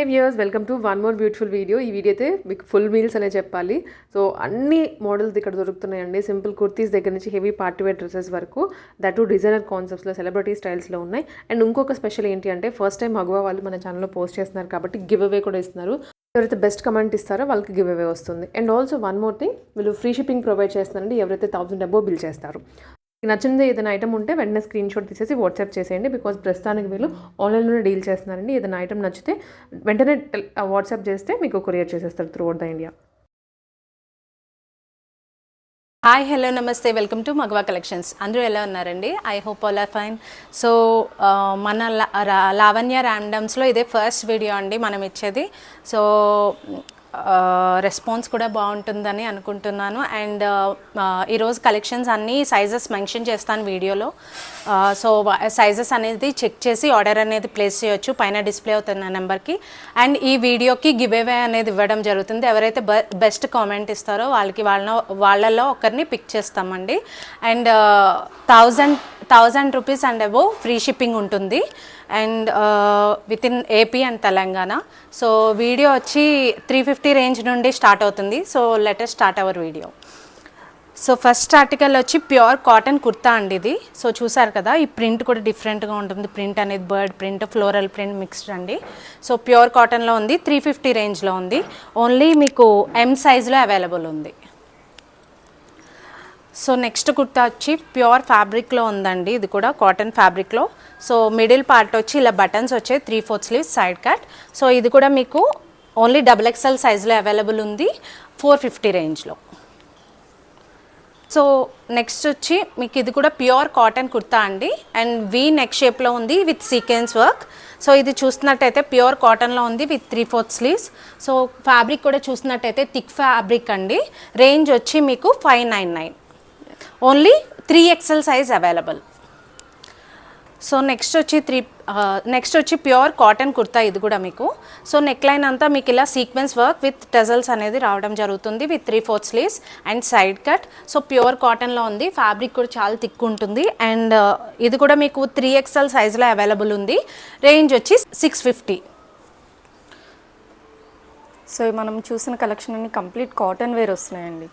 Hey viewers welcome to one more beautiful video ఈ video అయితే మీకు ఫుల్ మీల్స్ అనే చెప్పాలి. సో అన్ని మోడల్స్ ఇక్కడ దొరుకుతున్నాయండి. సింపుల్ కుర్తీస్ దగ్గర నుంచి హెవీ పార్టీ వేర్ డ్రెస్సెస్ వరకు. దట్ డిజైనర్ కాన్సెప్ట్స్లో సెలబ్రిటీ స్టైల్స్లో ఉన్నాయి. అండ్ ఇంకొక స్పెషల్ ఏంటి అంటే ఫస్ట్ టైం మగవా వాళ్ళు మన ఛానల్లో పోస్ట్ చేస్తున్నారు కాబట్టి గివ్ అవే కూడా ఇస్తున్నారు. ఎవరైతే బెస్ట్ కమెంట్ ఇస్తారో వాళ్ళకి గివ్ అవే వస్తుంది. And also one more thing వీళ్ళు ఫ్రీ షిప్పింగ్ ప్రొవైడ్ చేస్తున్నారండి. ఎవరైతే థౌసండ్ అబో బిల్ చేస్తారు. మీకు నచ్చింది ఏదైనా ఐటమ్ ఉంటే వెంటనే స్క్రీన్ షాట్ తీసేసి వాట్సాప్ చేసేయండి. బికాజ్ ప్రస్తుతానికి వీళ్ళు ఆన్లైన్లోనే డీల్ చేస్తున్నారండి. ఏదైనా ఐటమ్ నచ్చితే వెంటనే వాట్సాప్ చేస్తే మీకు కొరియర్ చేసేస్తారు throughout the India hi hello నమస్తే వెల్కమ్ టు మగవా కలెక్షన్స్ అందరూ ఎలా ఉన్నారండి? I hope all are fine so మన లా- లావణ్య ర్యాండమ్స్లో ఇదే ఫస్ట్ వీడియో అండి మనం ఇచ్చేది. సో రెస్పాన్స్ కూడా బాగుంటుందని అనుకుంటున్నాను. అండ్ ఈరోజు కలెక్షన్స్ అన్నీ సైజెస్ మెన్షన్ చేస్తాను వీడియోలో. సో సైజెస్ అనేది చెక్ చేసి ఆర్డర్ అనేది ప్లేస్ చేయొచ్చు. పైన డిస్ప్లే అవుతున్న నెంబర్కి అండ్ ఈ వీడియోకి గివేవే అనేది ఇవ్వడం జరుగుతుంది. ఎవరైతే బెస్ట్ కామెంట్ ఇస్తారో వాళ్ళకి వాళ్ళ వాళ్ళలో ఒకరిని పిక్ చేస్తామండి. And thousand thousand rupees and above free shipping ఉంటుంది. And within AP and Telangana. So video వచ్చి త్రీ ఫిఫ్టీ రేంజ్ నుండి స్టార్ట్ అవుతుంది. So latest start our video. So first article వచ్చి ప్యూర్ కాటన్ కుర్తా అండి ఇది. సో చూసారు కదా ఈ ప్రింట్ కూడా డిఫరెంట్గా ఉంటుంది. ప్రింట్ అనేది bird print floral print mixed అండి. సో ప్యూర్ కాటన్లో ఉంది త్రీ ఫిఫ్టీ రేంజ్లో ఉంది. ఓన్లీ మీకు ఎం సైజ్లో అవైలబుల్ ఉంది. సో నెక్స్ట్ కుర్తా వచ్చి ప్యూర్ ఫ్యాబ్రిక్లో ఉందండి. ఇది కూడా కాటన్ ఫ్యాబ్రిక్లో. సో మిడిల్ పార్ట్ వచ్చి ఇలా బటన్స్ వచ్చాయి three fourth sleeves side cut so ఇది కూడా మీకు ఓన్లీ డబుల్ ఎక్స్ఎల్ సైజ్లో అవైలబుల్ ఉంది ఫోర్ ఫిఫ్టీ రేంజ్లో సో నెక్స్ట్ వచ్చి మీకు ఇది కూడా ప్యూర్ కాటన్ కుర్తా అండి. అండ్ వీ నెక్ షేప్లో ఉంది విత్ సీక్వెన్స్ వర్క్ సో ఇది చూసినట్టయితే ప్యూర్ కాటన్లో ఉంది with three fourth sleeves so fabric కూడా చూసినట్టయితే థిక్ ఫ్యాబ్రిక్ అండి. రేంజ్ వచ్చి మీకు five nine nine only three XL size available. So next వచ్చి త్రీ నెక్స్ట్ వచ్చి ప్యూర్ కాటన్ కుర్తా ఇది కూడా మీకు. సో నెక్ లైన్ అంతా మీకు ఇలా సీక్వెన్స్ వర్క్ విత్ టెజల్స్ అనేది రావడం జరుగుతుంది with three fourth sleeves and side cut. So pure కాటన్లో ఉంది ఫ్యాబ్రిక్ కూడా చాలా థిక్ ఉంటుంది అండ్ ఇది కూడా మీకు త్రీ ఎక్స్ఎల్ సైజ్లో అవైలబుల్ ఉంది. రేంజ్ వచ్చి సిక్స్ ఫిఫ్టీ. సో మనం చూసిన కలెక్షన్ అన్ని కంప్లీట్ కాటన్ వేర్ వస్తున్నాయండి.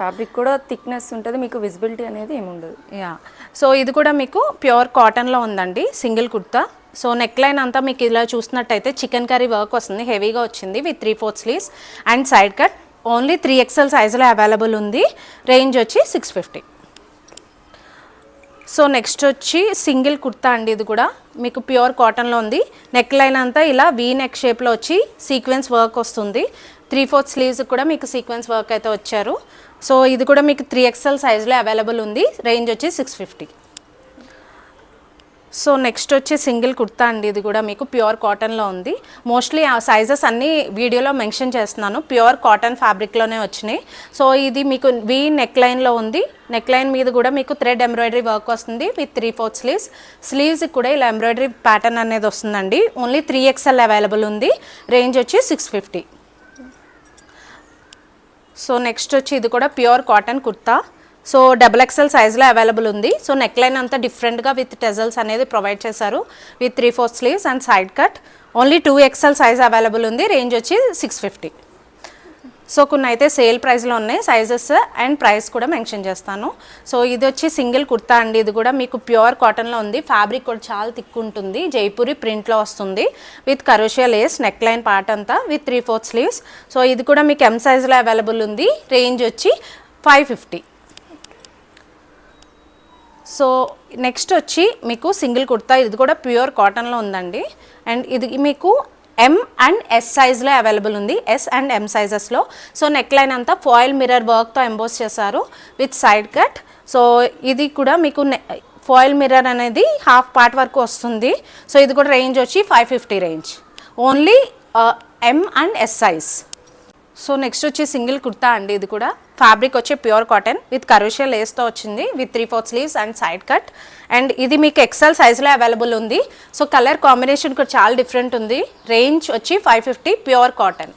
ఫ్యాబ్రిక్ కూడా థిక్నెస్ ఉంటుంది మీకు విజిబిలిటీ అనేది ఏమి ఉండదు యా సో ఇది కూడా మీకు ప్యూర్ కాటన్లో ఉందండి single kurta. So neck line అంతా మీకు ఇలా చూసినట్టయితే చికెన్ కర్రీ వర్క్ వస్తుంది హెవీగా వచ్చింది with three fourth sleeves and side cut only three XL సైజులో అవైలబుల్ ఉంది. రేంజ్ వచ్చి సిక్స్ ఫిఫ్టీ సో నెక్స్ట్ వచ్చి సింగిల్ కుర్తా అండి ఇది కూడా. మీకు ప్యూర్ కాటన్లో ఉంది. నెక్ లైన్ అంతా ఇలా వీ నెక్ షేప్లో వచ్చి సీక్వెన్స్ వర్క్ వస్తుంది. త్రీ ఫోర్త్ స్లీవ్స్ కూడా మీకు సీక్వెన్స్ వర్క్ అయితే వచ్చారు. సో ఇది కూడా మీకు త్రీ ఎక్స్ఎల్ సైజ్లో అవైలబుల్ ఉంది. రేంజ్ వచ్చి సిక్స్ ఫిఫ్టీ సో నెక్స్ట్ వచ్చి సింగిల్ కుర్తా అండి ఇది కూడా మీకు ప్యూర్ కాటన్లో ఉంది. మోస్ట్లీ ఆ సైజెస్ అన్నీ వీడియోలో మెన్షన్ చేస్తున్నాను. ప్యూర్ కాటన్ ఫ్యాబ్రిక్లోనే వచ్చినాయి. సో ఇది మీకు వీ నెక్ లైన్లో ఉంది. నెక్ లైన్ మీద కూడా మీకు థ్రెడ్ ఎంబ్రాయిడరీ వర్క్ వస్తుంది విత్ త్రీ ఫోర్త్ స్లీవ్స్ స్లీవ్స్కి కూడా ఇలా ఎంబ్రాయిడరీ ప్యాటర్న్ అనేది వస్తుందండి. ఓన్లీ త్రీ ఎక్స్ఎల్ అవైలబుల్ ఉంది. రేంజ్ వచ్చి సిక్స్ ఫిఫ్టీ సో నెక్స్ట్ వచ్చి ఇది కూడా pure cotton kurta. So double XL సైజ్లో అవైలబుల్ ఉంది. సో నెక్ లైన్ అంతా డిఫరెంట్గా విత్ టెజల్స్ అనేది ప్రొవైడ్ చేశారు. With three four sleeves and side cut only two XL size available ఉంది. రేంజ్ వచ్చి సిక్స్ ఫిఫ్టీ సో కొన్ని అయితే సేల్ ప్రైస్లో ఉన్నాయి. సైజెస్ అండ్ ప్రైస్ కూడా మెన్షన్ చేస్తాను. సో ఇది వచ్చి సింగిల్ కుర్తా అండి. ఇది కూడా మీకు ప్యూర్ కాటన్లో ఉంది. ఫ్యాబ్రిక్ కూడా చాలా థిక్ ఉంటుంది. జైపూరి ప్రింట్లో వస్తుంది. With crochet lace neck line part అంతా with three fourth sleeves so ఇది కూడా మీకు ఎం సైజ్లో అవైలబుల్ ఉంది. రేంజ్ వచ్చి ఫైవ్ ఫిఫ్టీ సో నెక్స్ట్ వచ్చి మీకు సింగిల్ కుర్తా ఇది కూడా ప్యూర్ కాటన్లో ఉందండి. అండ్ ఇది మీకు ఎం అండ్ ఎస్ సైజ్లో అవైలబుల్ ఉంది. ఎస్ అండ్ ఎం సైజెస్లో సో నెక్ లైన్ అంతా ఫాయిల్ మిర్రర్ వర్క్తో ఎంబోస్ చేశారు విత్ సైడ్ కట్ సో ఇది కూడా మీకు ఫాయిల్ మిర్రర్ అనేది హాఫ్ పార్ట్ వరకు వస్తుంది. సో ఇది కూడా రేంజ్ వచ్చి five fifty range only M and S size so next వచ్చి సింగిల్ కుర్తా అండి ఇది కూడా. ఫ్యాబ్రిక్ వచ్చి ప్యూర్ కాటన్ విత్ కరోషియా లేస్తో వచ్చింది with three four sleeves and side cut and ఇది మీకు ఎక్సెల్ సైజ్లో అవైలబుల్ ఉంది. సో కలర్ కాంబినేషన్ కూడా చాలా డిఫరెంట్ ఉంది. రేంజ్ వచ్చి five fifty pure cotton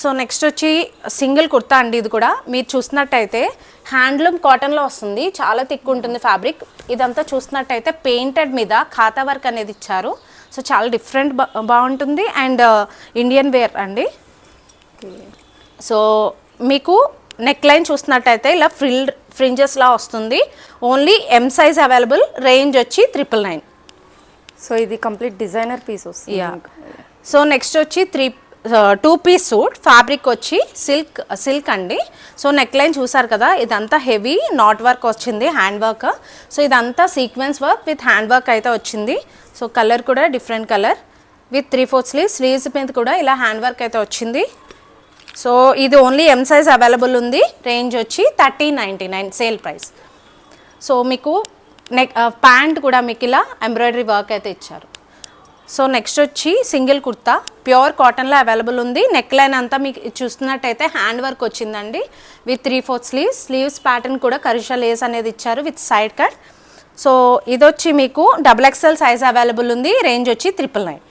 so next వచ్చి సింగిల్ కుర్తా అండి ఇది కూడా. మీరు చూసినట్టయితే హ్యాండ్లూమ్ కాటన్లో వస్తుంది. చాలా థిక్ ఉంటుంది ఫ్యాబ్రిక్ ఇదంతా చూసినట్టయితే పెయింటెడ్ మీద ఖాతా వర్క్ అనేది ఇచ్చారు. సో చాలా డిఫరెంట్ బాగుంటుంది అండ్ ఇండియన్ వేర్ అండి. సో మీకు నెక్ లైన్ చూసినట్టయితే ఇలా ఫ్రిల్ ఫ్రింజెస్లా వస్తుంది. Only M size available range వచ్చి ట్రిపుల్ నైన్ సో ఇది కంప్లీట్ డిజైనర్ పీస్ వస్తుంది సో నెక్స్ట్ వచ్చి three two piece suit fabric వచ్చి సిల్క్ సిల్క్ అండి. సో నెక్ లైన్ చూసారు కదా ఇదంతా హెవీ నాట్ వర్క్ వచ్చింది హ్యాండ్ వర్క్ సో ఇదంతా sequence work with hand work అయితే వచ్చింది. సో కలర్ కూడా different colour with three four sleeves sleeves మీద కూడా ఇలా హ్యాండ్ వర్క్ అయితే వచ్చింది. సో ఇది ఓన్లీ ఎం సైజ్ అవైలబుల్ ఉంది. రేంజ్ వచ్చి thirty ninety nine sale price so మీకు నెక్ ప్యాంట్ కూడా మీకు ఇలా ఎంబ్రాయిడరీ వర్క్ అయితే ఇచ్చారు. సో నెక్స్ట్ వచ్చి సింగిల్ కుర్తా. ప్యూర్ కాటన్లో అవైలబుల్ ఉంది. నెక్ లైన్ అంతా మీకు చూస్తున్నట్టయితే హ్యాండ్ వర్క్ వచ్చిందండి. With three fourth sleeves sleeves pattern కూడా కరిషా లేస్ అనేది ఇచ్చారు విత్ సైడ్ కట్ సో ఇది వచ్చి మీకు డబుల్ ఎక్స్ఎల్ సైజ్ అవైలబుల్ ఉంది. రేంజ్ వచ్చి త్రిపుల్ నైన్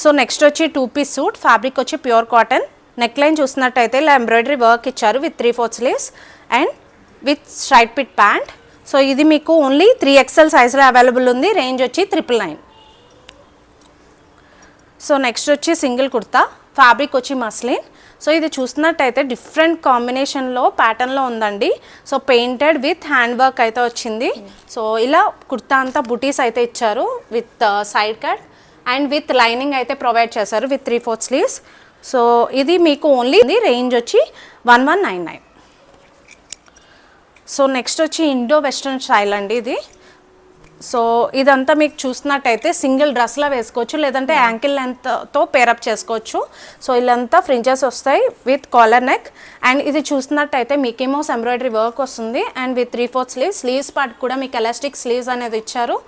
సో నెక్స్ట్ వచ్చి టూ పీస్ సూట్ ఫ్యాబ్రిక్ వచ్చి ప్యూర్ కాటన్. నెక్ లైన్ చూసినట్టయితే ఇలా ఎంబ్రాయిడరీ వర్క్ ఇచ్చారు with three fourth sleeves and with straight fit pant so ఇది మీకు ఓన్లీ త్రీ ఎక్స్ఎల్ సైజ్లో అవైలబుల్ ఉంది. రేంజ్ వచ్చి ట్రిపుల్ నైన్ సో నెక్స్ట్ వచ్చి సింగిల్ కుర్తా. ఫ్యాబ్రిక్ వచ్చి మస్లిన్ సో ఇది చూసినట్టయితే డిఫరెంట్ కాంబినేషన్లో ప్యాటర్న్లో ఉందండి. So painted with hand work అయితే వచ్చింది. సో ఇలా కుర్తా అంతా బుటీస్ అయితే ఇచ్చారు. With side cut and with lining అయితే ప్రొవైడ్ చేశారు. With three fourth sleeves so ఇది మీకు ఓన్లీ రేంజ్ వచ్చి one one nine nine so next వచ్చి ఇండో వెస్ట్రన్ స్టైల్ అండి ఇది. సో ఇదంతా మీకు చూసినట్టయితే సింగిల్ డ్రెస్లా వేసుకోవచ్చు లేదంటే యాంకిల్ లెంత్తో పేరప్ చేసుకోవచ్చు. సో ఇల్లంతా ఫ్రింజెస్ వస్తాయి విత్ కాలర్ నెక్. అండ్ ఇది చూసినట్టయితే మీకేమో ఎంబ్రాయిడరీ వర్క్ వస్తుంది. And with three fourth sleeves sleeves part కూడా మీకు ఎలాస్టిక్ స్లీవ్స్ అనేది ఇచ్చారు.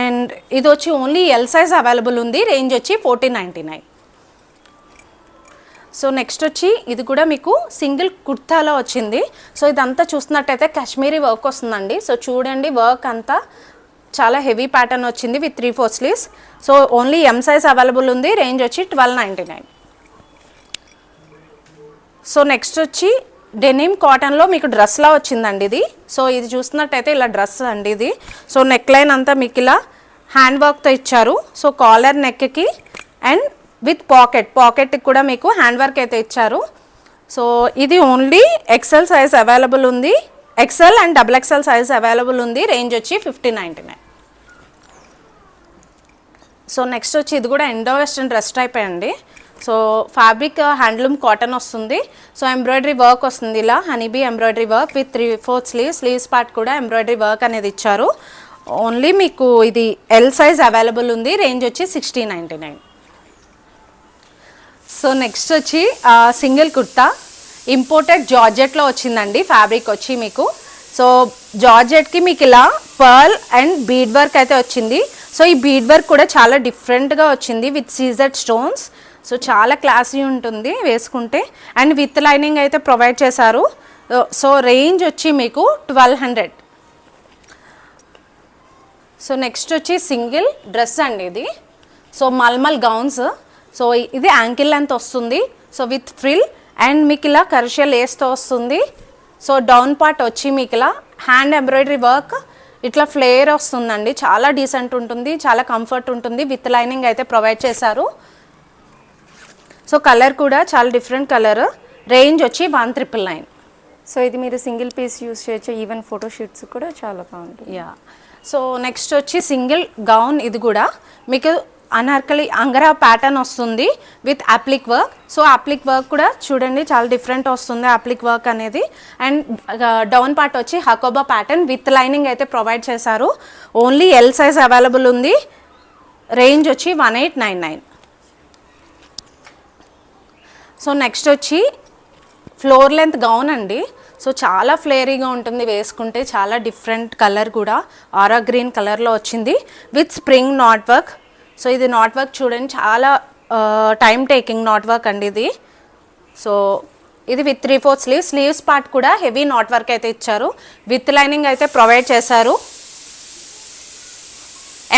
అండ్ ఇది వచ్చి ఓన్లీ ఎల్ సైజ్ అవైలబుల్ ఉంది. రేంజ్ వచ్చి fourteen ninety nine. So next వచ్చి ఇది కూడా మీకు సింగిల్ కుర్తాలో వచ్చింది. సో ఇదంతా చూసినట్టయితే కాశ్మీరీ వర్క్ వస్తుందండి. సో చూడండి వర్క్ అంతా చాలా హెవీ ప్యాటర్న్ వచ్చింది with three four sleeves. So only M size available ఉంది. రేంజ్ వచ్చి twelve ninety nine. So next వచ్చి డెనిమ్ కాటన్లో మీకు డ్రెస్లా వచ్చిందండి ఇది. సో ఇది చూసినట్టయితే ఇలా డ్రెస్ అండి ఇది. సో నెక్ లైన్ అంతా మీకు ఇలా హ్యాండ్ వర్క్తో ఇచ్చారు. సో కాలర్ నెక్కి అండ్ విత్ పాకెట్. పాకెట్కి కూడా మీకు హ్యాండ్ వర్క్ అయితే ఇచ్చారు. సో ఇది ఓన్లీ ఎక్సెల్ సైజ్ అవైలబుల్ ఉంది. XL and double XL size available ఉంది. రేంజ్ వచ్చి fifteen ninety nine so next వచ్చి ఇది కూడా ఎండో వెస్ట్రన్ డ్రెస్ టైప్ అండి. సో ఫ్యాబ్రిక్ హ్యాండ్లూమ్ కాటన్ వస్తుంది. సో ఎంబ్రాయిడరీ వర్క్ వస్తుంది ఇలా. Honeybee embroidery work with three fourth sleeve sleeves part కూడా ఎంబ్రాయిడరీ వర్క్ అనేది ఇచ్చారు. ఓన్లీ మీకు ఇది ఎల్ సైజ్ అవైలబుల్ ఉంది. రేంజ్ వచ్చి sixty ninety nine so next వచ్చి సింగిల్ కుర్తా. ఇంపోర్టెడ్ జార్జెట్లో వచ్చిందండి ఫ్యాబ్రిక్ వచ్చి మీకు. సో జార్జెట్కి మీకు ఇలా పర్ల్ అండ్ బీడ్ వర్క్ అయితే వచ్చింది. సో ఈ బీడ్ వర్క్ కూడా చాలా డిఫరెంట్గా వచ్చింది విత్ సీజెడ్ స్టోన్స్ సో చాలా క్లాసీ ఉంటుంది వేసుకుంటే. అండ్ విత్ లైనింగ్ అయితే ప్రొవైడ్ చేశారు. సో రేంజ్ వచ్చి మీకు ట్వెల్వ్ హండ్రెడ్ సో నెక్స్ట్ వచ్చి సింగిల్ డ్రెస్ అండి ఇది. సో మల్మల్ గౌన్స్ సో ఇది యాంకిల్ లెంత్ వస్తుంది. సో విత్ ఫ్రిల్ అండ్ మీకు ఇలా కర్షియల్ లేస్తో వస్తుంది. సో డౌన్ పార్ట్ వచ్చి మీకు ఇలా హ్యాండ్ ఎంబ్రాయిడరీ వర్క్ ఇట్లా ఫ్లేర్ వస్తుందండి. చాలా డీసెంట్ ఉంటుంది చాలా కంఫర్ట్ ఉంటుంది. విత్ లైనింగ్ అయితే ప్రొవైడ్ చేశారు. సో కలర్ కూడా చాలా డిఫరెంట్ కలర్. రేంజ్ వచ్చి వన్ ట్రిపుల్ నైన్. సో ఇది మీరు సింగిల్ పీస్ యూస్ చేయొచ్చు. ఈవెన్ ఫోటో షూట్స్ కూడా చాలా బాగుంటుంది. యా. సో నెక్స్ట్ వచ్చి సింగిల్ గౌన్ ఇది కూడా. మీకు అనార్కలి అంగరా ప్యాటర్న్ వస్తుంది with applique work so applique work కూడా చూడండి చాలా డిఫరెంట్ వస్తుంది అప్లిక్ వర్క్ అనేది. అండ్ డౌన్ పార్ట్ వచ్చి హకోబా ప్యాటర్న్ విత్ లైనింగ్ అయితే ప్రొవైడ్ చేశారు. ఓన్లీ ఎల్ సైజ్ అవైలబుల్ ఉంది. రేంజ్ వచ్చి one eight nine nine so next వచ్చి ఫ్లోర్ లెంత్ గౌన్ అండి. సో చాలా ఫ్లేరీగా ఉంటుంది వేసుకుంటే చాలా డిఫరెంట్ కలర్ కూడా. ఆరా గ్రీన్ కలర్లో వచ్చింది. With spring knot work so ఇది నాట్ వర్క్ చూడండి చాలా టైం టేకింగ్ నాట్ వర్క్ అండి ఇది. సో ఇది with three four sleeves sleeves part కూడా హెవీ నాట్ వర్క్ అయితే ఇచ్చారు. విత్ లైనింగ్ అయితే ప్రొవైడ్ చేశారు.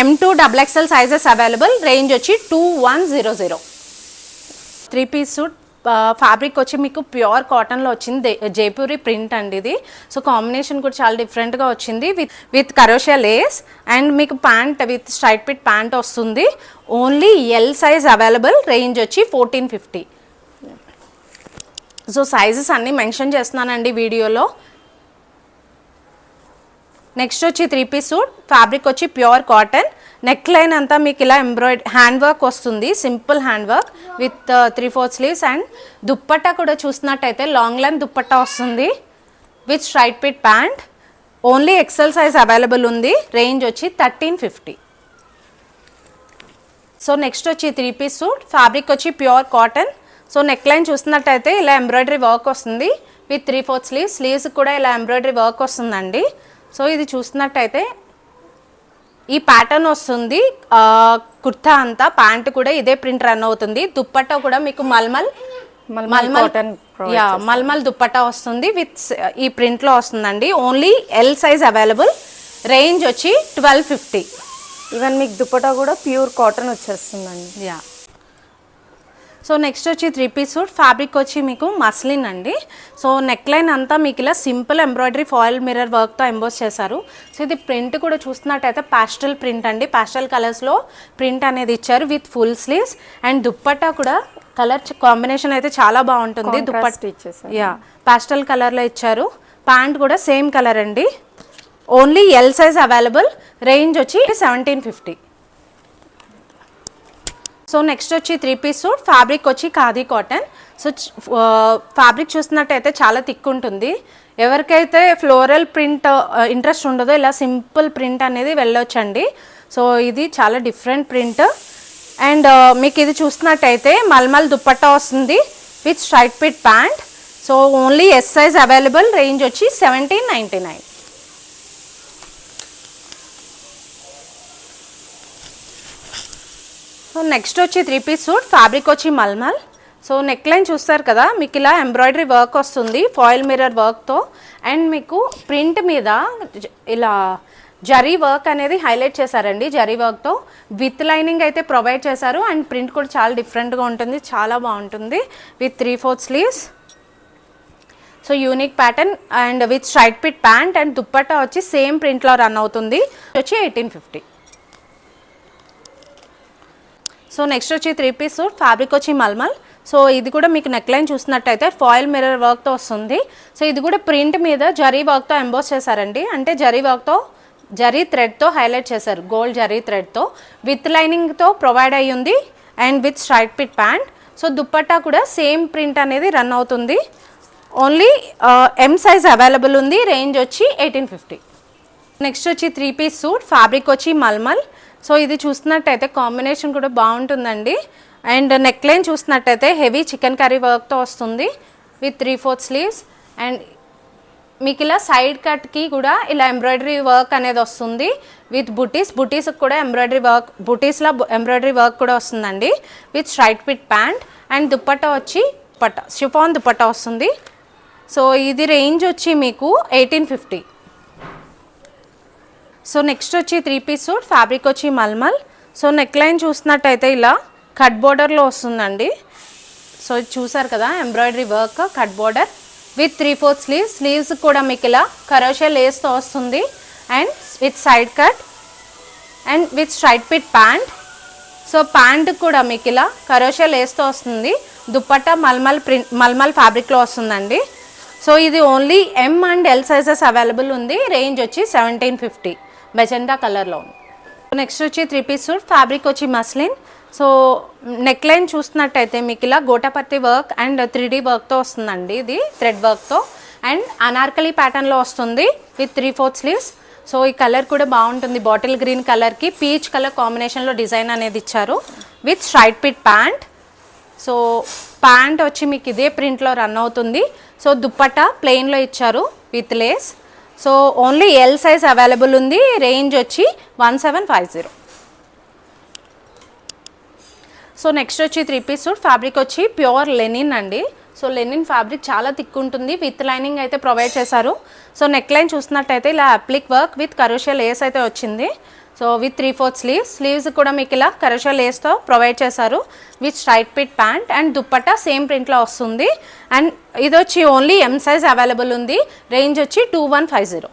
M to double XL sizes available range వచ్చి two one zero zero three piece suit fabric వచ్చి మీకు ప్యూర్ కాటన్లో వచ్చింది. జైపూరి ప్రింట్ అండి ఇది. సో కాంబినేషన్ కూడా చాలా డిఫరెంట్గా వచ్చింది with with crochet lace and మీకు pant with straight fit pant వస్తుంది. Only L size available range వచ్చి ఫోర్టీన్ ఫిఫ్టీ సో సైజెస్ అన్నీ మెన్షన్ చేస్తున్నానండి వీడియోలో. నెక్స్ట్ వచ్చి త్రీ పీస్ సూట్ ఫ్యాబ్రిక్ వచ్చి ప్యూర్ కాటన్ నెక్ లైన్ అంతా మీకు ఇలా ఎంబ్రాయిడ్ హ్యాండ్ వర్క్ వస్తుంది. Simple hand work with three four sleeves and dupatta కూడా చూసినట్టయితే లాంగ్ లైన్ దుప్పట్టా వస్తుంది. With straight fit pant only XL size available ఉంది. రేంజ్ వచ్చి థర్టీన్ ఫిఫ్టీ సో నెక్స్ట్ వచ్చి త్రీ పీస్ సూట్ ఫ్యాబ్రిక్ వచ్చి pure cotton so neck line చూసినట్టయితే ఇలా embroidery work వస్తుంది. With three fourth sleeves sleeves కూడా ఇలా ఎంబ్రాయిడరీ వర్క్ వస్తుందండి. సో ఇది చూసినట్టయితే ఈ ప్యాటర్న్ వస్తుంది. కుర్తా అంతా ప్యాంట్ కూడా ఇదే ప్రింట్ రన్ అవుతుంది. దుప్పట్టా కూడా మీకు మల్మల్ మల్మల్ యా మల్మల్ దుప్పట్టా వస్తుంది. విత్ ఈ ప్రింట్లో వస్తుందండి. Only L size available range వచ్చి ట్వెల్వ్ ఫిఫ్టీ ఈవెన్ మీకు దుపట్టా కూడా ప్యూర్ కాటన్ వచ్చేస్తుందండి. యా. సో నెక్స్ట్ వచ్చి త్రీ పీస్ సూట్. ఫ్యాబ్రిక్ వచ్చి మీకు మస్లిన్ అండి. సో నెక్ లైన్ అంతా మీకు ఇలా సింపుల్ ఎంబ్రాయిడరీ ఫాయిల్ మిర్రర్ వర్క్తో ఎంబోస్ చేశారు. సో ఇది ప్రింట్ కూడా చూస్తున్నట్టయితే పాస్టల్ ప్రింట్ అండి. పాస్టల్ కలర్స్లో ప్రింట్ అనేది ఇచ్చారు with full sleeves and dupatta కూడా కలర్ కాంబినేషన్ అయితే చాలా బాగుంటుంది. దుప్పట్. యా పాస్టల్ కలర్లో ఇచ్చారు. ప్యాంట్ కూడా సేమ్ కలర్ అండి. Only L size available range వచ్చి సెవెంటీన్ ఫిఫ్టీ సో నెక్స్ట్ వచ్చి త్రీ పీస్ సూట్. ఫ్యాబ్రిక్ వచ్చి ఖాదీ కాటన్. సో ఫ్యాబ్రిక్ చూసినట్టయితే చాలా థిక్ ఉంటుంది ఎవరికైతే ఫ్లోరల్ ప్రింట్ ఇంట్రెస్ట్ ఉండదో ఇలా సింపుల్ ప్రింట్ అనేది వెళ్ళొచ్చండి. సో ఇది చాలా డిఫరెంట్ ప్రింట్. అండ్ మీకు ఇది చూసినట్టయితే మల్మల్ దుప్పట్టా వస్తుంది with straight fit pant. So only S size available range వచ్చి seventeen ninety nine so next వచ్చి త్రీ పీస్ సూట్ ఫ్యాబ్రిక్ వచ్చి మల్మల్. సో నెక్ లైన్ చూస్తారు కదా మీకు ఇలా ఎంబ్రాయిడరీ వర్క్ వస్తుంది ఫాయిల్ మిర్రర్ వర్క్తో అండ్ మీకు ప్రింట్ మీద ఇలా జరీ వర్క్ అనేది హైలైట్ చేశారండి జరీ వర్క్తో విత్ లైనింగ్ అయితే ప్రొవైడ్ చేశారు అండ్ ప్రింట్ కూడా చాలా డిఫరెంట్గా ఉంటుంది చాలా బాగుంటుంది. With three fourth sleeves so unique pattern and with straight fit pant and dupatta వచ్చి సేమ్ ప్రింట్లో రన్ అవుతుంది. వచ్చి ఎయిటీన్ ఫిఫ్టీ సో నెక్స్ట్ వచ్చి త్రీ పీస్ సూట్ ఫ్యాబ్రిక్ వచ్చి మల్మల్. సో ఇది కూడా మీకు నెక్ లైన్ చూసినట్టయితే ఫాయిల్ మిర్రర్ వర్క్తో వస్తుంది. సో ఇది కూడా ప్రింట్ మీద జరీ వర్క్తో ఎంబోస్ చేశారండి. అంటే జరీ వర్క్తో జరీ థ్రెడ్తో హైలైట్ చేశారు. గోల్డ్ జరీ థ్రెడ్తో విత్ లైనింగ్తో ప్రొవైడ్ అయ్యి ఉంది and with straight fit pant so dupatta కూడా సేమ్ ప్రింట్ అనేది రన్ అవుతుంది. ఓన్లీ ఎం సైజ్ అవైలబుల్ ఉంది. రేంజ్ వచ్చి ఎయిటీన్ ఫిఫ్టీ నెక్స్ట్ వచ్చి త్రీ పీస్ సూట్ ఫ్యాబ్రిక్ వచ్చి మల్మల్. సో ఇది చూస్తున్నట్టయితే కాంబినేషన్ కూడా బాగుంటుందండి. అండ్ నెక్ లైన్ చూసినట్టయితే హెవీ చికెన్ కర్రీ వర్క్తో వస్తుంది with three fourth sleeves and మీకు ఇలా సైడ్ కట్కి కూడా ఇలా ఎంబ్రాయిడరీ వర్క్ అనేది వస్తుంది విత్ బుటీస్. బుటీస్కి కూడా ఎంబ్రాయిడరీ వర్క్ బుటీస్లో ఎంబ్రాయిడరీ వర్క్ కూడా వస్తుందండి with straight fit pant and dupatta వచ్చి పట్ట షిఫాన్ దుప్పట్టా వస్తుంది. సో ఇది రేంజ్ వచ్చి మీకు ఎయిటీన్ ఫిఫ్టీ సో నెక్స్ట్ వచ్చి త్రీ పీస్ సూట్ ఫ్యాబ్రిక్ వచ్చి మల్మల్. సో నెక్ లైన్ చూసినట్టయితే ఇలా కట్ బోర్డర్లో వస్తుందండి. సో ఇది చూసారు కదా embroidery work cut border with three fourth sleeves. Sleeves కూడా మీకు ఇలా కరోషియా లేస్తో వస్తుంది. And with side cut and with straight fit pant. So pant కూడా మీకు ఇలా కరోషియా లేస్తో వస్తుంది. దుప్పట్టా మల్మల్ ప్రింట్ మల్మల్ ఫ్యాబ్రిక్లో వస్తుందండి. సో ఇది only M and L sizes available ఉంది. రేంజ్ వచ్చి సెవెంటీన్ ఫిఫ్టీ మెజెండా కలర్లో ఉంది. నెక్స్ట్ వచ్చి త్రీ పీస్ సూట్ ఫ్యాబ్రిక్ వచ్చి మస్లిన్ సో నెక్ లైన్ చూసినట్టయితే మీకు ఇలా gotapatti work and three D వర్క్తో వస్తుందండి ఇది థ్రెడ్ వర్క్తో అండ్ అనార్కలి ప్యాటర్న్లో వస్తుంది with three fourth sleeves so ఈ కలర్ కూడా బాగుంటుంది. బాటిల్ గ్రీన్ కలర్కి పీచ్ కలర్ కాంబినేషన్లో డిజైన్ అనేది ఇచ్చారు. With straight fit pant so pant వచ్చి మీకు ఇదే ప్రింట్లో రన్ అవుతుంది. సో దుప్పట ప్లెయిన్లో ఇచ్చారు with lace so only L size available ఉంది. రేంజ్ వచ్చి one seven five zero so next వచ్చి త్రీ పీస్ సూట్ ఫ్యాబ్రిక్ వచ్చి ప్యూర్ లెనిన్ అండి. సో లెనిన్ ఫ్యాబ్రిక్ చాలా థిక్ ఉంటుంది. విత్ లైనింగ్ అయితే ప్రొవైడ్ చేశారు. సో నెక్ లైన్ చూసినట్టయితే ఇలా applique work with crochet lace అయితే వచ్చింది. So with three fourth sleeves sleeves కూడా మీకు ఇలా కరషా లేస్తో ప్రొవైడ్ చేశారు. With straight fit pant and dupatta same ప్రింట్లో వస్తుంది. అండ్ ఇది వచ్చి ఓన్లీ ఎం సైజ్ అవైలబుల్ ఉంది. రేంజ్ వచ్చి two one five zero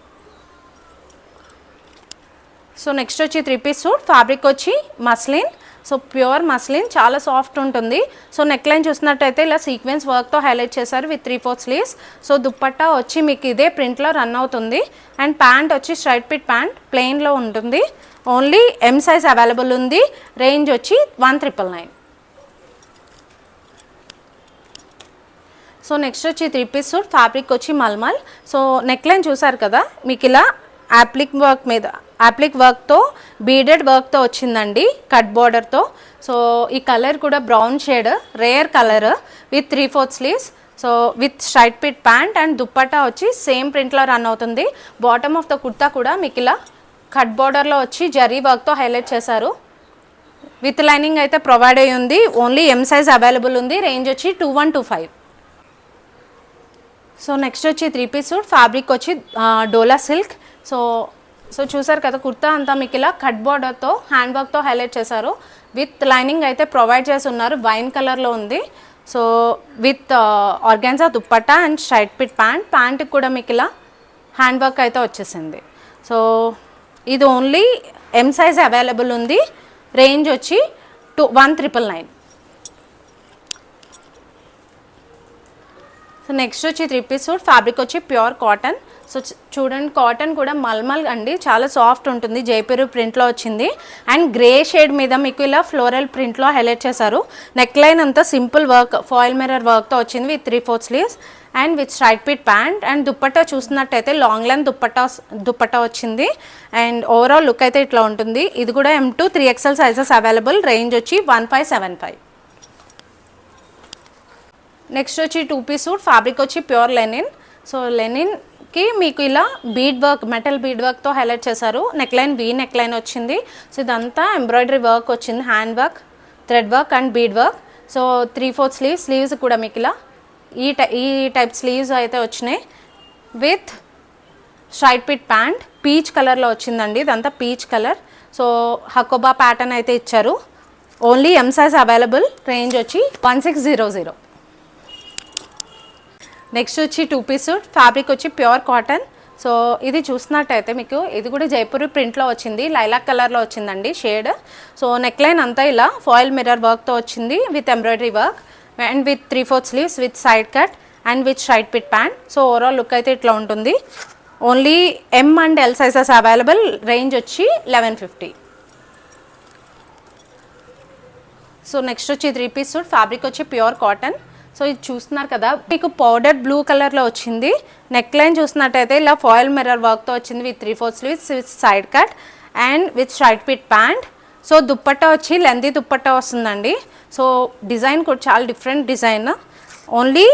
so next వచ్చి త్రీ పీస్ సూట్ ఫ్యాబ్రిక్ వచ్చి మస్లిన్ సో ప్యూర్ మస్లిన్ చాలా సాఫ్ట్ ఉంటుంది. సో నెక్ లైన్ చూసినట్టయితే ఇలా సీక్వెన్స్ వర్క్తో హైలైట్ చేశారు with three four sleeves so dupatta వచ్చి మీకు ఇదే ప్రింట్లో రన్ అవుతుంది. అండ్ ప్యాంట్ వచ్చి స్ట్రైట్ పిట్ ప్యాంట్ ప్లెయిన్లో ఉంటుంది. ఓన్లీ ఎం సైజ్ అవైలబుల్ ఉంది. రేంజ్ వచ్చి one triple nine so next వచ్చి త్రీ పీస్ సూట్ ఫ్యాబ్రిక్ వచ్చి మల్మల్. సో నెక్ లైన్ చూసారు కదా? మీకు ఇలా యాప్లిక్ వర్క్ మీద యాప్లిక్ వర్క్తో బీడెడ్ వర్క్తో వచ్చిందండి. కట్ బార్డర్తో సో ఈ కలర్ కూడా brown shade rare colour with three fourth sleeves so with straight fit pant and dupatta వచ్చి సేమ్ ప్రింట్లో రన్ అవుతుంది. బాటమ్ ఆఫ్ ద కుర్తా కూడా మీకు ఇలా కట్ బార్డర్లో వచ్చి జరీ వర్క్తో హైలైట్ చేశారు. విత్ లైనింగ్ అయితే ప్రొవైడ్ అయ్యి ఉంది. ఓన్లీ ఎం సైజ్ అవైలబుల్ ఉంది. రేంజ్ వచ్చి two one two five so next వచ్చి త్రీ పీస్ సూట్. ఫ్యాబ్రిక్ వచ్చి డోలా సిల్క్. సో సో చూసారు కదా కుర్తా అంతా మీకు ఇలా కట్ బార్డర్తో హ్యాండ్ వర్క్తో హైలైట్ చేశారు. విత్ లైనింగ్ అయితే ప్రొవైడ్ చేసి ఉన్నారు. వైన్ కలర్లో ఉంది. So with organza dupatta and straight fit pant. ప్యాంట్కి కూడా మీకు ఇలా హ్యాండ్ వర్క్ అయితే వచ్చేసింది. సో ఇది ఓన్లీ ఎం సైజ్ అవైలబుల్ ఉంది. రేంజ్ వచ్చి two one triple nine so next వచ్చి త్రీ పీస్ సూట్ ఫ్యాబ్రిక్ వచ్చి ప్యూర్ కాటన్ సో చూడండి కాటన్ కూడా మల్మల్ అండి. చాలా సాఫ్ట్ ఉంటుంది. జైపూరు ప్రింట్లో వచ్చింది. అండ్ గ్రే షేడ్ మీద మీకు ఇలా ఫ్లోరల్ ప్రింట్లో హైలైట్ చేశారు. నెక్ లైన్ అంతా సింపుల్ వర్క్ ఫాయిల్ మిర్రర్ వర్క్తో వచ్చింది. With three four sleeves and with straight fit pant and dupatta చూసినట్టయితే లాంగ్ లెంత్ దుప్పట్టా దుప్పట్టా వచ్చింది. అండ్ ఓవరాల్ లుక్ అయితే ఇట్లా ఉంటుంది. ఇది కూడా M two three XL sizes available range వచ్చి one five seven five next వచ్చి టూ పీస్ సూట్ ఫ్యాబ్రిక్ వచ్చి ప్యూర్ లెనిన్ సో లెనిన్కి మీకు ఇలా బీడ్ వర్క్ మెటల్ బీడ్ వర్క్తో హైలైట్ చేశారు. Neck line V neck line వచ్చింది. సో ఇదంతా ఎంబ్రాయిడరీ వర్క్ వచ్చింది. Hand work thread work and bead work so three fourth sleeves sleeves కూడా మీకు ఇలా ఈ టై ఈ టైప్ స్లీవ్స్ అయితే వచ్చినాయి. With straight fit pant. Peach కలర్లో వచ్చిందండి. ఇదంతా peach colour. So hakoba pattern అయితే ఇచ్చారు. Only M size available range వచ్చి one six zero zero next వచ్చి టూ పీస్ సూట్ ఫ్యాబ్రిక్ వచ్చి ప్యూర్ కాటన్. సో ఇది చూసినట్టయితే మీకు ఇది కూడా జైపూర్ ప్రింట్లో వచ్చింది. లైలాక్ కలర్లో వచ్చిందండి షేడ్. సో నెక్ లైన్ అంతా ఇలా ఫాయిల్ మిర్రర్ వర్క్తో వచ్చింది. With embroidery work and with three fourth sleeves with side cut and with straight fit pant so overall look అయితే ఇట్లా ఉంటుంది. Only M and L sizes available range వచ్చి eleven fifty so next వచ్చి three piece suit fabric వచ్చి pure cotton so ఇది చూస్తున్నారు కదా. మీకు పౌడర్ బ్లూ కలర్లో వచ్చింది. నెక్ లైన్ చూసినట్టయితే ఇలా ఫాయిల్ మిర్రర్ వర్క్తో వచ్చింది with three fourth sleeves with side cut and with straight fit pant so dupatta వచ్చి లెందీ దుప్పట్టా వస్తుందండి. సో డిజైన్ కూడా చాలా different design. Only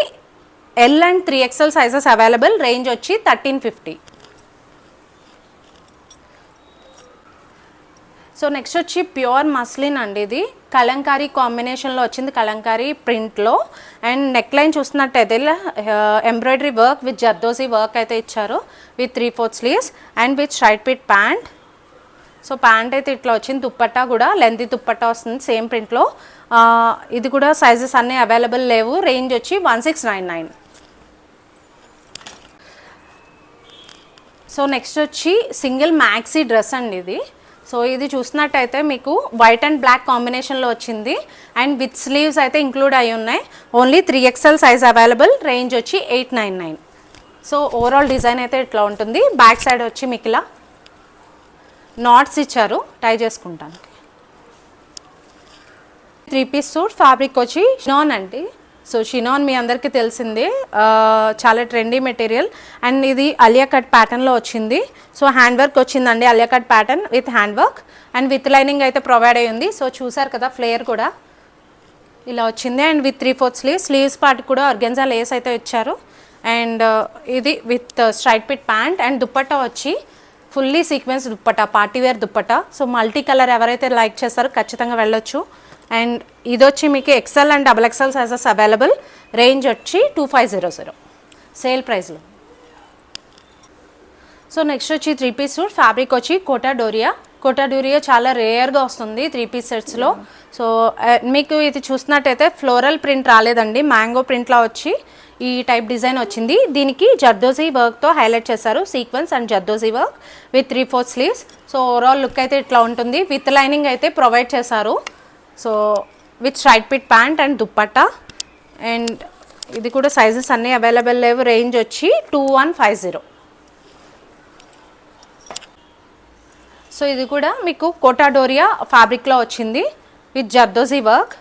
L and three XL sizes available range వచ్చి thirteen fifty so next వచ్చి pure muslin అండి ఇది. కలంకారీ కాంబినేషన్లో వచ్చింది కలంకారీ ప్రింట్లో అండ్ నెక్ లైన్ చూసినట్టయితే embroidery work with zardozi work అయితే ఇచ్చారు. With three fourth sleeves and with straight fit pant so pant అయితే ఇట్లా వచ్చింది. దుప్పట్టా కూడా లెంత్ దుప్పట్టా వస్తుంది సేమ్ ప్రింట్లో. ఇది కూడా సైజెస్ అన్నీ అవైలబుల్ లేవు. రేంజ్ వచ్చి one six nine nine. So next వచ్చి సింగిల్ మ్యాక్సీ డ్రెస్ అండి ఇది. సో ఇది చూసినట్టయితే మీకు వైట్ అండ్ బ్లాక్ కాంబినేషన్లో వచ్చింది. అండ్ విత్ స్లీవ్స్ అయితే ఇంక్లూడ్ అయి ఉన్నాయి. Only three XL size available range వచ్చి eight nine nine. So overall design అయితే ఇట్లా ఉంటుంది. బ్యాక్ సైడ్ వచ్చి మీకు ఇలా నాట్స్ ఇచ్చారు టై చేసుకుంటాను. త్రీ పీస్ సూట్ ఫ్యాబ్రిక్ వచ్చి షినాన్ అండి. సో షినాన్ మీ అందరికీ తెలిసిందే. చాలా ట్రెండీ మెటీరియల్ అండ్ ఇది అలియా కట్ ప్యాటర్న్లో వచ్చింది. సో హ్యాండ్ వర్క్ వచ్చిందండి Alia cut pattern with hand work and with lining అయితే ప్రొవైడ్ అయ్యింది. సో చూసారు కదా ఫ్లేయర్ కూడా. ఇలా వచ్చింది. And with three fourth sleeve sleeves part కూడా ఆర్గెన్జా లేస్ అయితే ఇచ్చారు. అండ్ ఇది with straight fit pant and dupatta వచ్చి fully sequence dupatta party wear so multi colour ఎవరైతే లైక్ చేస్తారో ఖచ్చితంగా వెళ్ళొచ్చు. అండ్ ఇది వచ్చి మీకు XL and double XL sizes available range వచ్చి two five zero zero sale ప్రైస్లో సో నెక్స్ట్ వచ్చి త్రీ పీస్ సూట్ ఫ్యాబ్రిక్ వచ్చి కోటా డోరియా. కోటాడూరియా చాలా రేయర్గా వస్తుంది త్రీ పీస్ సెట్స్లో. సో మీకు ఇది చూసినట్టయితే ఫ్లోరల్ ప్రింట్ రాలేదండి. మ్యాంగో ప్రింట్లా వచ్చి ఈ టైప్ డిజైన్ వచ్చింది. దీనికి జర్దోజీ వర్క్తో హైలైట్ చేశారు sequence and zardozi work with three four sleeves. So overall look అయితే ఇట్లా ఉంటుంది. విత్ లైనింగ్ అయితే ప్రొవైడ్ చేశారు. So with straight fit pant and dupatta. And ఇది కూడా సైజెస్ అన్నీ అవైలబుల్ లేవు. రేంజ్ వచ్చి two one five zero. So ఇది కూడా మీకు కోటాడోరియా ఫ్యాబ్రిక్లో వచ్చింది విత్ జర్దోజీ వర్క్.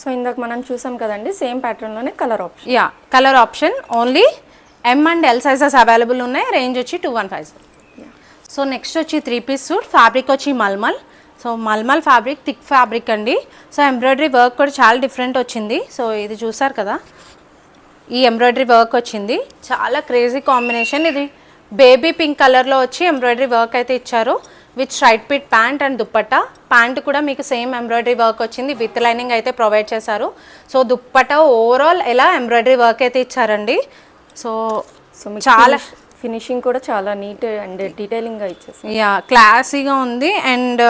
సో ఇందాక మనం చూసాం కదండి same ప్యాటర్న్లోనే colour option. Yeah colour option only M and L sizes available ఉన్నాయి రేంజ్ వచ్చి two one five so next వచ్చి త్రీ పీస్ సూట్ ఫ్యాబ్రిక్ వచ్చి malmal. So malmal fabric thick fabric అండి. So embroidery work కూడా చాలా different వచ్చింది. So ఇది చూసారు కదా ఈ ఎంబ్రాయిడరీ వర్క్ వచ్చింది. చాలా క్రేజీ కాంబినేషన్ ఇది. బేబీ పింక్ కలర్లో వచ్చి ఎంబ్రాయిడరీ వర్క్ అయితే ఇచ్చారు with straight fit pant and dupatta. Pant కూడా మీకు సేమ్ ఎంబ్రాయిడరీ వర్క్ వచ్చింది. విత్ లైనింగ్ అయితే ప్రొవైడ్ చేశారు. సో దుప్పట్టా ఓవరాల్ ఎలా ఎంబ్రాయిడరీ వర్క్ అయితే ఇచ్చారండి? సో చాలా ఫినిషింగ్ కూడా చాలా నీట్ అండ్ డీటెయిలింగ్గా ఇచ్చేసి యా క్లాసీగా ఉంది. అండ్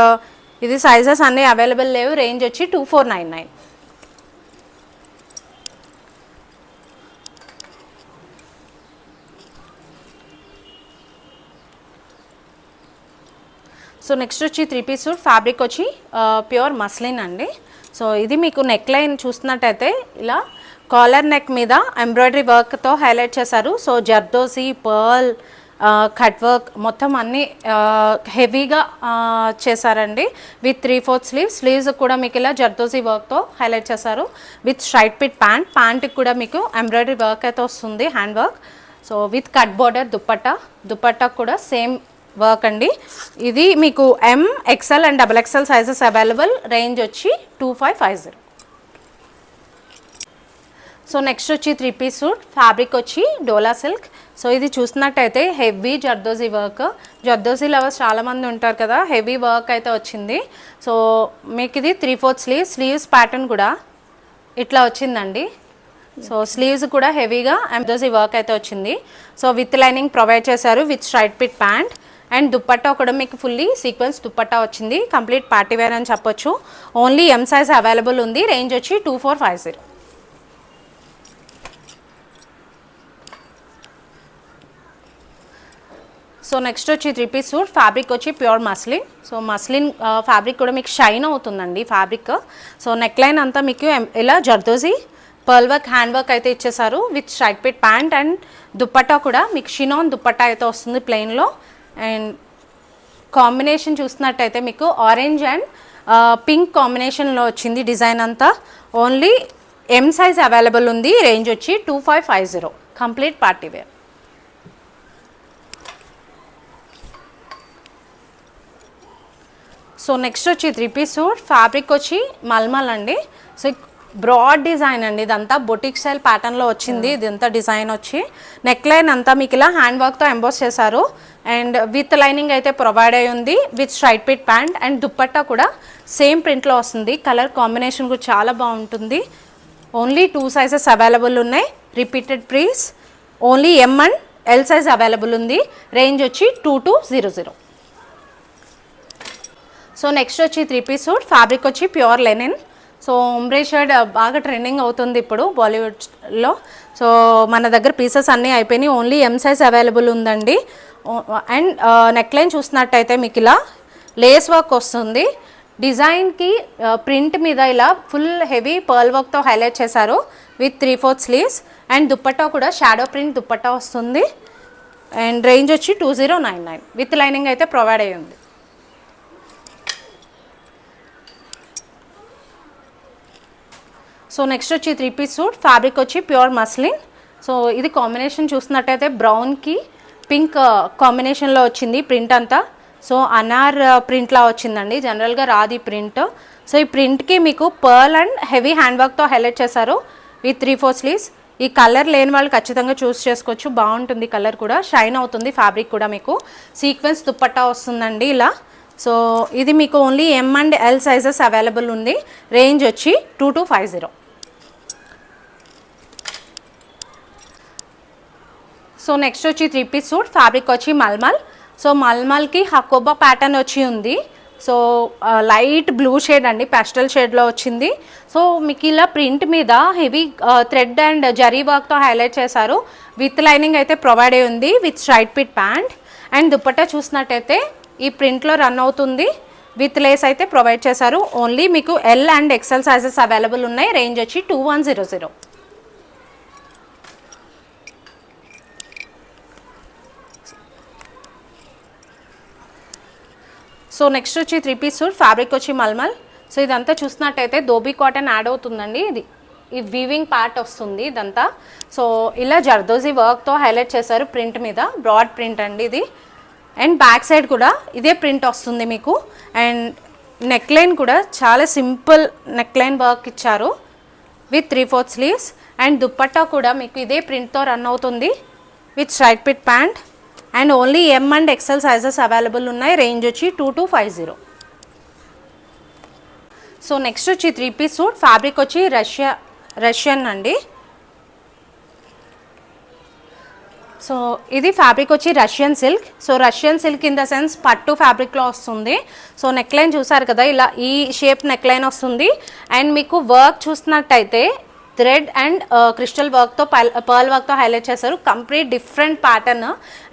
ఇది సైజెస్ అన్నీ అవైలబుల్ లేవు. రేంజ్ వచ్చి two four nine nine so next వచ్చి త్రీ పీస్ ఫ్యాబ్రిక్ వచ్చి ప్యూర్ మస్లిన్ అండి. సో ఇది మీకు నెక్ లైన్ చూస్తున్నట్టయితే ఇలా కాలర్ నెక్ మీద ఎంబ్రాయిడరీ వర్క్తో హైలైట్ చేశారు. So zardozi pearl cut work మొత్తం అన్నీ హెవీగా చేశారండి. With three fourth sleeve sleeves కూడా మీకు ఇలా జర్దోసి వర్క్తో హైలైట్ చేశారు. విత్ స్ట్రైట్ పిట్ ప్యాంట్ ప్యాంట్కి కూడా మీకు ఎంబ్రాయిడరీ వర్క్ అయితే వస్తుంది hand work. So with cut border dupatta dupatta కూడా సేమ్ వర్క్ అండి. ఇది మీకు M XL and double XL sizes available range వచ్చి two five five zero so next వచ్చి త్రీ పీస్ సూట్ ఫ్యాబ్రిక్ వచ్చి డోలా సిల్క్ సో ఇది చూసినట్టయితే heavy zardozi work zardozi lovers చాలామంది ఉంటారు కదా హెవీ వర్క్ అయితే వచ్చింది. సో మీకు ఇది three fourth sleeve sleeves pattern కూడా ఇట్లా వచ్చిందండి. సో స్లీవ్స్ కూడా హెవీగా ఎంబ్రోజీ వర్క్ అయితే వచ్చింది. సో విత్ లైనింగ్ ప్రొవైడ్ చేశారు with straight fit pant and dupatta కూడా మీకు ఫుల్లీ సీక్వెన్స్ దుప్పట్టా వచ్చింది. కంప్లీట్ పార్టీ వేర్ అని చెప్పొచ్చు. ఓన్లీ ఎం సైజ్ అవైలబుల్ ఉంది. రేంజ్ వచ్చి two four five zero so next వచ్చి త్రీ పీస్ సూట్ ఫ్యాబ్రిక్ వచ్చి pure muslin so muslin fabric కూడా మీకు షైన్ అవుతుందండి ఫ్యాబ్రిక్ సో నెక్ లైన్ అంతా మీకు ఇలా zardozi pearl work hand work అయితే ఇచ్చేసారు. With straight fit pant and dupatta కూడా మీకు షినాన్ దుప్పట్టా అయితే వస్తుంది ప్లెయిన్లో అండ్ కాంబినేషన్ చూసినట్టయితే మీకు ఆరెంజ్ అండ్ పింక్ కాంబినేషన్లో వచ్చింది డిజైన్ అంతా. ఓన్లీ ఎం సైజ్ అవైలబుల్ ఉంది. రేంజ్ వచ్చి two five five zero complete party wear so next వచ్చి త్రీ పీస్ సూట్ ఫ్యాబ్రిక్ వచ్చి మల్మల్ అండి. సో బ్రాడ్ డిజైన్ అండి. ఇదంతా బొటిక్ స్టైల్ ప్యాటర్న్లో వచ్చింది. ఇదంతా డిజైన్ వచ్చి నెక్ లైన్ అంతా మీకు ఇలా హ్యాండ్ వర్క్తో ఎంబోస్ చేశారు. అండ్ విత్ లైనింగ్ అయితే ప్రొవైడ్ అయి ఉంది. With straight fit pant and dupatta కూడా సేమ్ ప్రింట్లో వస్తుంది. కలర్ కాంబినేషన్ కూడా చాలా బాగుంటుంది. ఓన్లీ టూ సైజెస్ అవైలబుల్ ఉన్నాయి. Repeated ప్రీస్ only M and L size available ఉంది. రేంజ్ వచ్చి two two zero zero so next వచ్చి త్రీ పీస్ సూట్ ఫ్యాబ్రిక్ వచ్చి pure linen so ombre shirt బాగా ట్రెండింగ్ అవుతుంది ఇప్పుడు బాలీవుడ్లో సో మన దగ్గర పీసెస్ అన్నీ అయిపోయినాయి. ఓన్లీ ఎం సైజ్ అవైలబుల్ ఉందండి అండ్ నెక్ లైన్ చూసినట్టయితే మీకు ఇలా లేస్ వర్క్ వస్తుంది. డిజైన్కి ప్రింట్ మీద ఇలా ఫుల్ హెవీ పర్ల్ వర్క్తో హైలైట్ చేశారు with three fourth sleeves and dupatta కూడా షాడో ప్రింట్ దుప్పట్టా వస్తుంది. అండ్ రేంజ్ వచ్చి two zero nine nine with lining అయితే ప్రొవైడ్ అయ్యింది. సో నెక్స్ట్ వచ్చి త్రీ పీస్ సూట్. ఫ్యాబ్రిక్ వచ్చి ప్యూర్ మస్లిన్ సో ఇది కాంబినేషన్ చూసినట్టయితే బ్రౌన్కి పింక్ కాంబినేషన్లో వచ్చింది ప్రింట్ అంతా. సో అనార్ ప్రింట్లా uh, వచ్చిందండి. జనరల్గా రాది ప్రింట్ సో ఈ ప్రింట్కి మీకు పర్ల్ అండ్ హెవీ హ్యాండ్ వర్క్తో హైలైట్ చేశారు. విత్ త్రీ ఫోర్ స్లీవ్స్ ఈ కలర్ లేని వాళ్ళు ఖచ్చితంగా చూస్ చేసుకోవచ్చు. బాగుంటుంది కలర్ కూడా. షైన్ అవుతుంది ఫ్యాబ్రిక్ కూడా మీకు. సీక్వెన్స్ దుప్పట్టా వస్తుందండి ఇలా. సో ఇది మీకు only M and L sizes available ఉంది. రేంజ్ వచ్చి two two five zero so next వచ్చి త్రీ పీస్ సూట్ ఫ్యాబ్రిక్ వచ్చి మల్మల్ సో మల్మల్కి హకోబా ప్యాటర్న్ వచ్చి ఉంది. సో లైట్ బ్లూ షేడ్ అండి పెస్టల్ షేడ్లో వచ్చింది. సో మీకు ఇలా ప్రింట్ మీద హెవీ థ్రెడ్ అండ్ జరీ వర్క్తో హైలైట్ చేశారు. విత్ లైనింగ్ అయితే ప్రొవైడ్ అయి ఉంది with straight fit pant and dupatta చూసినట్టయితే ఈ ప్రింట్లో రన్ అవుతుంది. విత్ లేస్ అయితే ప్రొవైడ్ చేశారు. ఓన్లీ మీకు L and XL sizes available ఉన్నాయి. రేంజ్ వచ్చి two one zero zero so next వచ్చి త్రీ పీస్ సూట్ ఫ్యాబ్రిక్ వచ్చి మల్మల్. సో ఇదంతా చూసినట్టయితే దోబీ కాటన్ యాడ్ అవుతుందండి. ఇది ఈ వీవింగ్ పార్ట్ వస్తుంది ఇదంతా. సో ఇలా జర్దోజీ వర్క్తో హైలైట్ చేశారు ప్రింట్ మీద బ్రాడ్ ప్రింట్ అండి ఇది. అండ్ బ్యాక్ సైడ్ కూడా ఇదే ప్రింట్ వస్తుంది మీకు. అండ్ నెక్ లైన్ కూడా చాలా సింపుల్ నెక్ లైన్ వర్క్ ఇచ్చారు with three fourth sleeves and dupatta కూడా మీకు ఇదే ప్రింట్తో రన్ అవుతుంది with straight fit pant and only M and XL sizes available ఉన్నాయి. రేంజ్ వచ్చి two two five zero so next వచ్చి త్రీ పీస్ సూట్ ఫ్యాబ్రిక్ వచ్చి రష్యా రష్యన్ అండి. సో ఇది ఫ్యాబ్రిక్ వచ్చి Russian silk so Russian silk in the sense పట్టు ఫ్యాబ్రిక్లో వస్తుంది. సో నెక్ లైన్ చూసారు కదా ఇలా ఈ షేప్ నెక్ లైన్ వస్తుంది. అండ్ మీకు వర్క్ చూసినట్టయితే థ్రెడ్ అండ్ క్రిస్టల్ వర్క్తో పర్ల్ వర్క్తో హైలైట్ చేశారు. Complete different pattern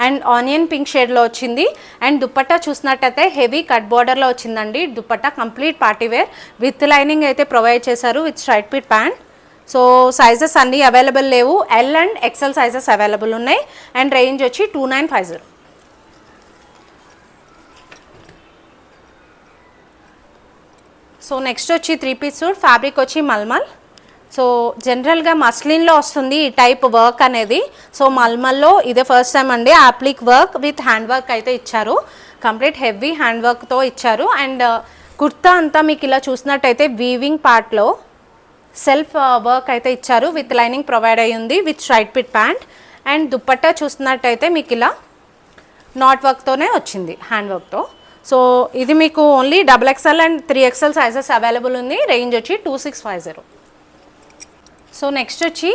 and onion pink షేడ్లో వచ్చింది. అండ్ దుప్పట్టా చూసినట్టయితే హెవీ కట్ బార్డర్లో వచ్చిందండి. Dupatta complete party wear with lining అయితే ప్రొవైడ్ చేశారు with straight fit pant. So sizes అన్నీ అవైలబుల్ లేవు. L and XL sizes available ఉన్నాయి. అండ్ రేంజ్ వచ్చి two nine five zero. So next వచ్చి త్రీ పీస్ సూట్. ఫ్యాబ్రిక్ వచ్చి mulmul. So జనరల్గా మస్లిన్లో వస్తుంది ఈ టైప్ వర్క్ అనేది. సో మల్మల్లో ఇదే ఫస్ట్ టైం అండి. Applique work with hand work అయితే ఇచ్చారు. కంప్లీట్ హెవీ హ్యాండ్ వర్క్తో ఇచ్చారు. అండ్ uh, కుర్తా అంతా మీకు ఇలా చూసినట్టయితే వీవింగ్ పార్ట్లో సెల్ఫ్ uh, వర్క్ అయితే ఇచ్చారు. విత్ లైనింగ్ ప్రొవైడ్ అయ్యింది with straight fit pant and dupatta చూసినట్టయితే మీకు ఇలా నాట్ వర్క్తోనే వచ్చింది హ్యాండ్ వర్క్తో. సో ఇది మీకు only double XL and three XL sizes available ఉంది. రేంజ్ వచ్చి two six five zero so next వచ్చి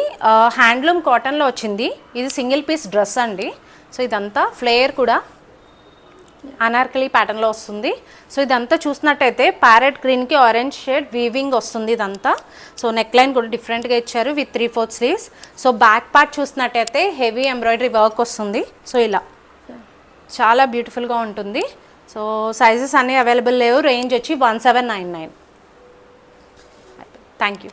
హ్యాండ్లూమ్ కాటన్లో వచ్చింది. ఇది సింగిల్ పీస్ డ్రెస్ అండి. సో ఇదంతా ఫ్లేయర్ కూడా అనార్కలి ప్యాటర్న్లో వస్తుంది. సో ఇదంతా చూసినట్టయితే ప్యారెట్ గ్రీన్కి ఆరెంజ్ షేడ్ వీవింగ్ వస్తుంది ఇదంతా. సో నెక్ లైన్ కూడా డిఫరెంట్గా ఇచ్చారు with three fourth sleeves so back part చూసినట్టయితే హెవీ ఎంబ్రాయిడరీ వర్క్ వస్తుంది. సో ఇలా. చాలా బ్యూటిఫుల్గా ఉంటుంది. సో సైజెస్ అన్నీ అవైలబుల్ లేవు. రేంజ్ వచ్చి one seven nine nine thank you